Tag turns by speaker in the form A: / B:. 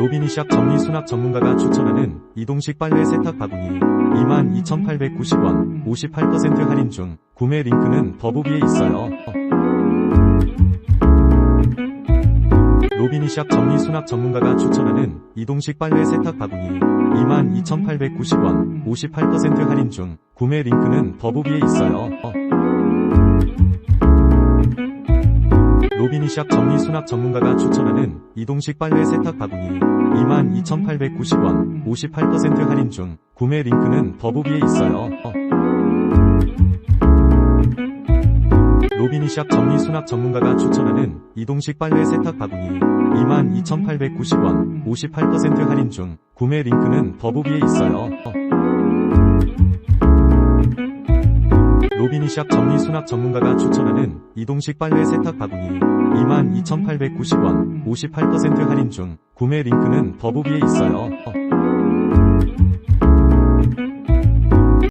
A: 로비니샵 정리 수납 전문가가 추천하는 이동식 빨래 세탁 바구니 22,890원 58% 할인 중 구매 링크는 더보기에 있어요. 로비니샵 정리 수납 전문가가 추천하는 이동식 빨래 세탁 바구니 22,890원 58% 할인 중 구매 링크는 더보기에 있어요. 로비니샵 정리 수납 전문가가 추천하는 이동식 빨래 세탁 바구니 22,890원 58% 할인 중 구매 링크는 더보기에 있어요. 로비니샵 정리 수납 전문가가 추천하는 이동식 빨래 세탁 바구니 22,890원 58% 할인 중 구매 링크는 더보기에 있어요. 로비니샵 정리 수납 전문가가 추천하는 이동식 빨래 세탁 바구니 22,890원 58% 할인 중 구매 링크는 더보기에 있어요.